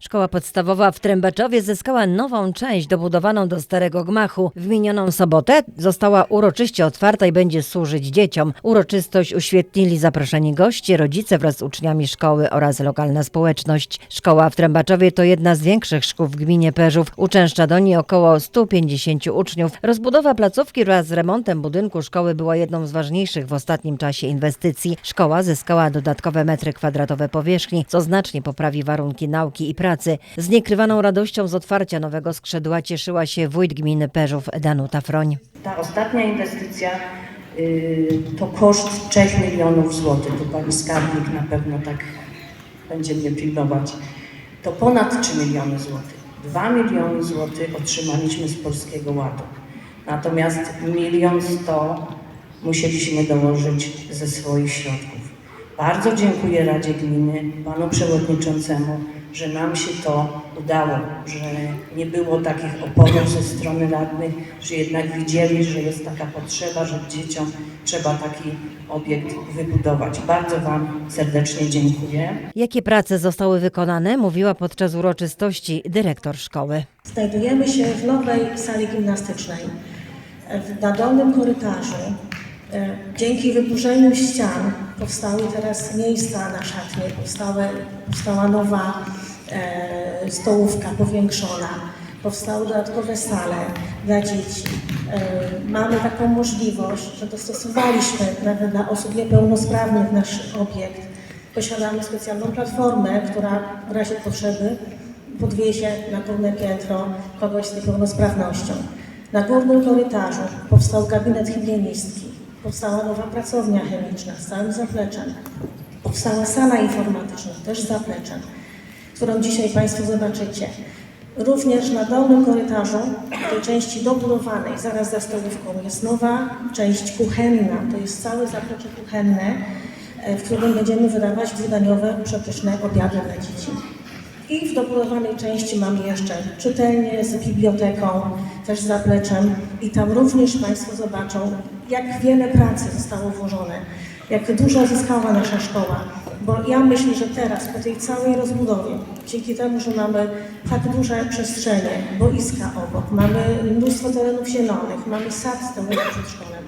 Szkoła podstawowa w Trębaczowie zyskała nową część dobudowaną do starego gmachu. W minioną sobotę została uroczyście otwarta i będzie służyć dzieciom. Uroczystość uświetnili zaproszeni goście, rodzice wraz z uczniami szkoły oraz lokalna społeczność. Szkoła w Trębaczowie to jedna z większych szkół w gminie Perzów. Uczęszcza do niej około 150 uczniów. Rozbudowa placówki wraz z remontem budynku szkoły była jedną z ważniejszych w ostatnim czasie inwestycji. Szkoła zyskała dodatkowe metry kwadratowe powierzchni, co znacznie poprawi warunki nauki i pracy. Z niekrywaną radością z otwarcia nowego skrzydła cieszyła się wójt gminy Perzów Danuta Froń. Ta ostatnia inwestycja y, to koszt 3 milionów złotych. Tu pani skarbnik na pewno tak będzie mnie pilnować. To ponad 3 miliony złotych. 2 miliony złotych otrzymaliśmy z Polskiego Ładu. Natomiast milion sto musieliśmy dołożyć ze swoich środków. Bardzo dziękuję Radzie Gminy, panu przewodniczącemu, że nam się to udało, że nie było takich oporów ze strony radnych, że jednak widzieli, że jest taka potrzeba, że dzieciom trzeba taki obiekt wybudować. Bardzo Wam serdecznie dziękuję. Jakie prace zostały wykonane, mówiła podczas uroczystości dyrektor szkoły. Znajdujemy się w nowej sali gimnastycznej. W- Na dolnym korytarzu, dzięki wyburzeniu ścian, powstały teraz miejsca na szatnie, powstałe, powstała nowa e, stołówka powiększona, powstały dodatkowe sale dla dzieci. E, mamy taką możliwość, że dostosowaliśmy nawet dla osób niepełnosprawnych nasz obiekt. Posiadamy specjalną platformę, która w razie potrzeby podwiezie na górne piętro kogoś z niepełnosprawnością. Na górnym korytarzu powstał gabinet higienistki, powstała nowa pracownia chemiczna z całym zapleczem, powstała sala informatyczna też z zapleczem, którą dzisiaj Państwo zobaczycie. Również na dolnym korytarzu, w tej części dobudowanej, zaraz za stołówką, jest nowa część kuchenna, to jest całe zaplecze kuchenne, e, w którym będziemy wydawać dwudaniowe, przepyszne obiady dla dzieci. I w dobudowanej części mamy jeszcze czytelnię z biblioteką, też z zapleczem i tam również Państwo zobaczą, jak wiele pracy zostało włożone, jak dużo zyskała nasza szkoła. Bo ja myślę, że teraz po tej całej rozbudowie, dzięki temu, że mamy tak duże przestrzenie, boiska obok, mamy mnóstwo terenów zielonych, mamy sad z tym przedszkolem,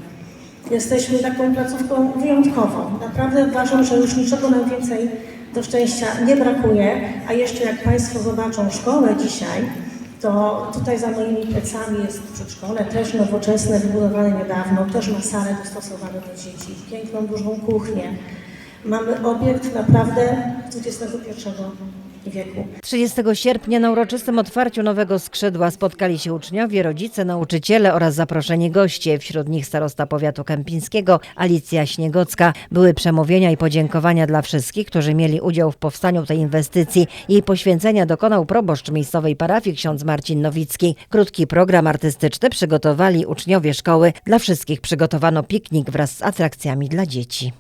Jesteśmy taką placówką wyjątkową. Naprawdę uważam, że już niczego nam więcej do szczęścia nie brakuje. A jeszcze jak Państwo zobaczą szkołę dzisiaj, to tutaj za moimi plecami jest przedszkole, też nowoczesne, wybudowane niedawno, też ma salę dostosowaną do dzieci, piękną, dużą kuchnię. Mamy obiekt naprawdę XXI wieku. 30 sierpnia na uroczystym otwarciu nowego skrzydła spotkali się uczniowie, rodzice, nauczyciele oraz zaproszeni goście. Wśród nich starosta powiatu kępińskiego Alicja Śniegocka. Były przemówienia i podziękowania dla wszystkich, którzy mieli udział w powstaniu tej inwestycji. Jej poświęcenia dokonał proboszcz miejscowej parafii ksiądz Marcin Nowicki. Krótki program artystyczny przygotowali uczniowie szkoły. Dla wszystkich przygotowano piknik wraz z atrakcjami dla dzieci.